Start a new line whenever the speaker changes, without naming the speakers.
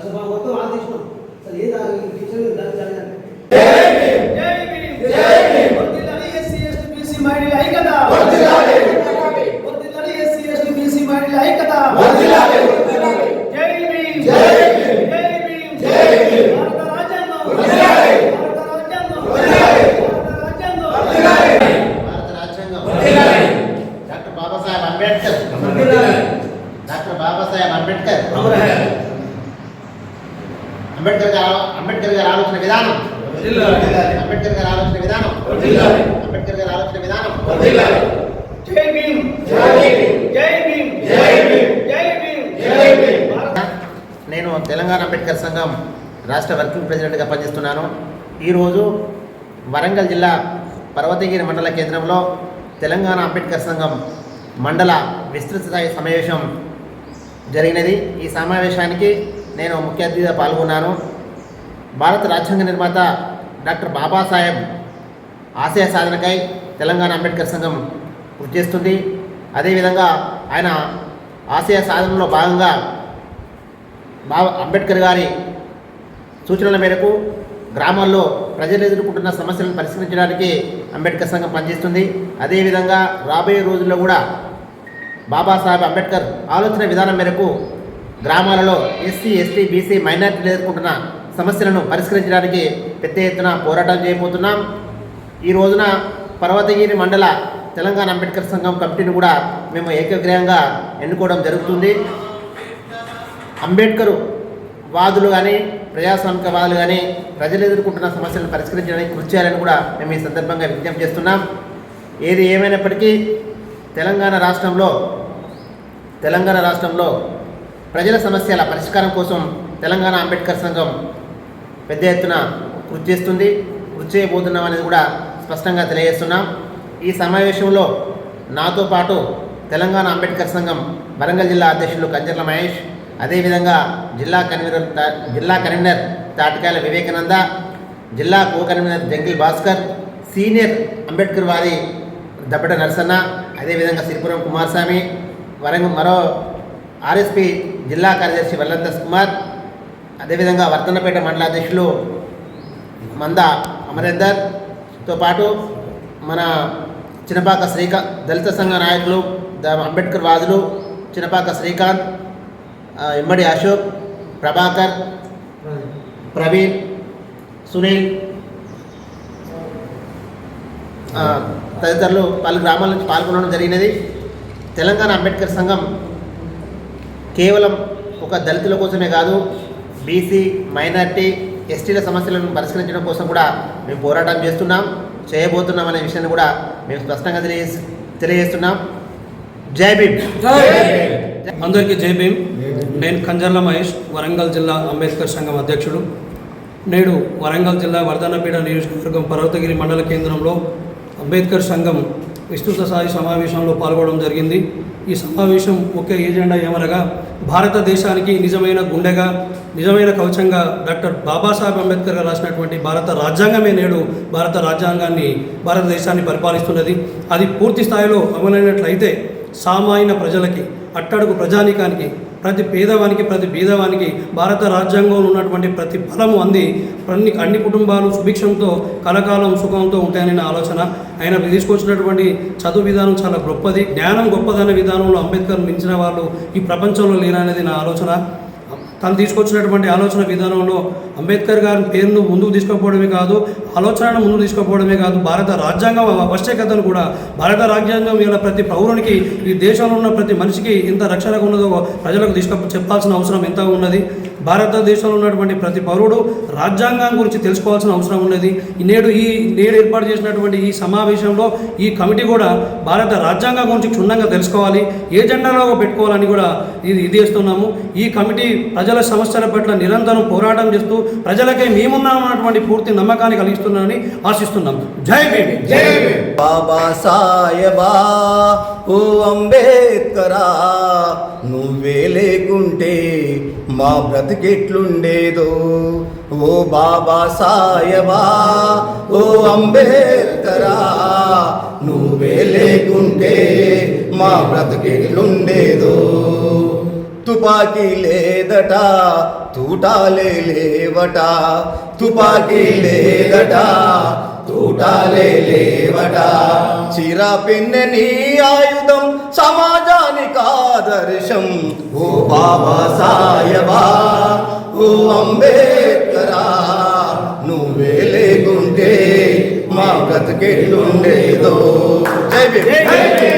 అది మా మొత్తం ఆదేశం. అసలు ఏది ఆ దాని జరగాలి
జై భీమ్ జై భీమ్ వర్ధిల్లాలి ఎస్సీ ఎస్టీ బీసీ మహిళల ఐక్యత వర్ధిల్లాలి వర్ధిల్లాలి ఎస్సీ ఎస్టీ బీసీ మహిళల ఐక్యత వర్ధిల్లాలి జై భీమ్ జై భీమ్ జై భీమ్ జై భీమ్ భారత రాజ్యాంగం వర్ధిల్లాలి భారత రాజ్యాంగం వర్ధిల్లాలి భారత రాజ్యాంగం వర్ధిల్లాలి
భారత రాజ్యాంగం డాక్టర్ బాబాసాహెబ్ అంబేద్కర్ డాక్టర్ బాబాసాహెబ్ అంబేద్కర్ అంబేద్కర్ గారు అంబేద్కర్ గారి ఆలోచన విధానం. అంబేద్కర్ గారి ఆలోచన విధానం. అంబేద్కర్ గారి ఆలోచన విధానం.
జై భీమ్. జై భీమ్. జై భీమ్. జై భీమ్. జై భీమ్. జై భీమ్. భారత
నేను తెలంగాణ అంబేద్కర్ సంఘం రాష్ట్ర వర్కింగ్ ప్రెసిడెంట్గా పనిచేస్తున్నాను. ఈరోజు వరంగల్ జిల్లా పర్వతగిరి మండల కేంద్రంలో తెలంగాణ అంబేద్కర్ సంఘం మండల విస్తృత స్థాయి సమావేశం జరిగినది. ఈ సమావేశానికి నేను ముఖ్య అతిథిగా పాల్గొన్నాను. భారత రాజ్యాంగ నిర్మాత డాక్టర్ బాబాసాహెబ్ ఆశయ సాధనకై తెలంగాణ అంబేద్కర్ సంఘం కృషి చేస్తుంది. అదేవిధంగా ఆయన ఆశయ సాధనలో భాగంగా బాబా అంబేద్కర్ గారి సూచనల మేరకు గ్రామాల్లో ప్రజలు ఎదుర్కొంటున్న సమస్యలను పరిష్కరించడానికి అంబేద్కర్ సంఘం పనిచేస్తుంది. అదేవిధంగా రాబోయే రోజుల్లో కూడా బాబాసాహెబ్ అంబేద్కర్ ఆలోచన విధానం మేరకు గ్రామాలలో ఎస్సీ ఎస్టీ బీసీ మైనార్టీలు ఎదుర్కొంటున్న సమస్యలను పరిష్కరించడానికి పెద్ద ఎత్తున పోరాటం చేయబోతున్నాం. ఈ రోజున పర్వతగిరి మండల తెలంగాణ అంబేద్కర్ సంఘం కమిటీని కూడా మేము ఏకగ్రహంగా ఎన్నుకోవడం జరుగుతుంది. అంబేద్కర్ వాదులు కానీ ప్రజాస్వామిక వాదులు కానీ ప్రజలు ఎదుర్కొంటున్న సమస్యలను పరిష్కరించడానికి కృషి చేయాలని కూడా మేము ఈ సందర్భంగా విజ్ఞప్తి చేస్తున్నాం. ఏది ఏమైనప్పటికీ తెలంగాణ రాష్ట్రంలో తెలంగాణ రాష్ట్రంలో ప్రజల సమస్యల పరిష్కారం కోసం తెలంగాణ అంబేద్కర్ సంఘం పెద్ద ఎత్తున కృషి చేస్తుంది కృషి చేయబోతున్నాం అనేది కూడా స్పష్టంగా తెలియజేస్తున్నాం. ఈ సమావేశంలో నాతో పాటు తెలంగాణ అంబేద్కర్ సంఘం వరంగల్ జిల్లా అధ్యక్షులు కంచర్ల మహేష్ అదేవిధంగా జిల్లా కన్వీనర్ జిల్లా కన్వీనర్ తాటికాయల వివేకానంద జిల్లా co convener Jangil Bhaskar senior Ambedkar వారి దబ్బట నరసన్న అదేవిధంగా సిరిపురం కుమారస్వామి వరంగల్ మరో ఆర్ఎస్పి జిల్లా కార్యదర్శి వల్లంతస్ కుమార్ అదేవిధంగా వర్తన్నపేట మండలాధ్యక్షులు మంద అమరేందర్తో పాటు మన చినపాక శ్రీకాంత్ దళిత సంఘ నాయకులు అంబేద్కర్ వాదులు చినపాక శ్రీకాంత్ ఇమ్మడి అశోక్ ప్రభాకర్ ప్రవీణ్ సునీల్ తదితరులు పలు గ్రామాల నుంచి పాల్గొనడం జరిగినది. తెలంగాణ అంబేద్కర్ సంఘం కేవలం ఒక దళితుల కోసమే కాదు బీసీ మైనార్టీ ఎస్టీల సమస్యలను పరిష్కరించడం కోసం కూడా మేము పోరాటం చేస్తున్నాం చేయబోతున్నాం అనే విషయాన్ని కూడా మేము స్పష్టంగా తెలియ తెలియజేస్తున్నాం. జై భీమ్.
అందరికీ జై భీమ్. నేను కంజర్ల మహేష్ వరంగల్ జిల్లా అంబేద్కర్ సంఘం అధ్యక్షుడు. నేడు వరంగల్ జిల్లా వర్ధనపేట నియోజకవర్గం పర్వతగిరి మండల కేంద్రంలో అంబేద్కర్ సంఘం విస్తృత స్థాయి సమావేశంలో పాల్గొనడం జరిగింది. ఈ సమావేశం ముఖ్య ఏజెండా ఏమనగా భారతదేశానికి నిజమైన గుండెగా నిజమైన కవచంగా డాక్టర్ బాబాసాహెబ్ అంబేద్కర్ గారు రాసినటువంటి భారత రాజ్యాంగమే నేడు భారత రాజ్యాంగాన్ని భారతదేశాన్ని పరిపాలిస్తున్నది. అది పూర్తి స్థాయిలో అమలైనట్లయితే సామాన్య ప్రజలకి అట్టడుగు ప్రజానీకానికి ప్రతి పేదవానికి ప్రతి బీదవానికి భారత రాజ్యాంగంలో ఉన్నటువంటి ప్రతి ఫలము అంది. అన్ని అన్ని కుటుంబాలు సుభిక్షంతో కలకాలం సుఖంతో ఉంటాయని నా ఆలోచన. ఆయన తీసుకొచ్చినటువంటి చదువు విధానం చాలా గొప్పది. జ్ఞానం గొప్పదనే విధానంలో అంబేద్కర్ మించిన వాళ్ళు ఈ ప్రపంచంలో లేరనేది నా ఆలోచన. తను తీసుకొచ్చినటువంటి ఆలోచన విధానంలో అంబేద్కర్ గారి పేరును ముందుకు తీసుకుపోవడమే కాదు ఆలోచనను ముందుకు తీసుకుపోవడమే కాదు భారత రాజ్యాంగం ఆవశ్యకతను కూడా భారత రాజ్యాంగం ఇలా ప్రతి పౌరునికి ఈ దేశంలో ఉన్న ప్రతి మనిషికి ఎంత రక్షణగా ఉన్నదో ప్రజలకు తీసుకు చెప్పాల్సిన అవసరం ఎంత ఉన్నది? భారతదేశంలో ఉన్నటువంటి ప్రతి పౌరుడు రాజ్యాంగం గురించి తెలుసుకోవాల్సిన అవసరం ఉన్నది ఈ నేడు ఈ నేడు ఏర్పాటు చేసినటువంటి ఈ సమావేశంలో ఈ కమిటీ కూడా భారత రాజ్యాంగం గురించి క్షుణ్ణంగా తెలుసుకోవాలి. ఏ జెండాలో పెట్టుకోవాలని కూడా ఇది ఇది చేస్తున్నాము. ఈ కమిటీ ప్రజల సమస్యల పట్ల నిరంతరం పోరాటం చేస్తూ ప్రజలకే మేమున్నామన్నటువంటి పూర్తి నమ్మకాన్ని కలిగిస్తున్నామని ఆశిస్తున్నాం. జై భీమ్. జై భీమ్.
బాబా సాయబా ఓ అంబేద్కరా నువ్వే లేకుంటే మా బ్రతికెట్లుండేదో? ఓ బాబా సాయవా ఓ అంబేద్కరా నువ్వే లేకుంటే మా బ్రతికెట్లుండేదో? తుపాకీ లేదట తూటాలే లేవట తుపాకీ లేదట తూటాలే లేవట. చిరా పెన్నె నీ ఆయుధం సమాజా కాదర్శం ఓ బాబా సాయబా ఓ అంబేద్కరా నువ్వే లేకుంటే మా బ్రతికెట్లుండేదో జై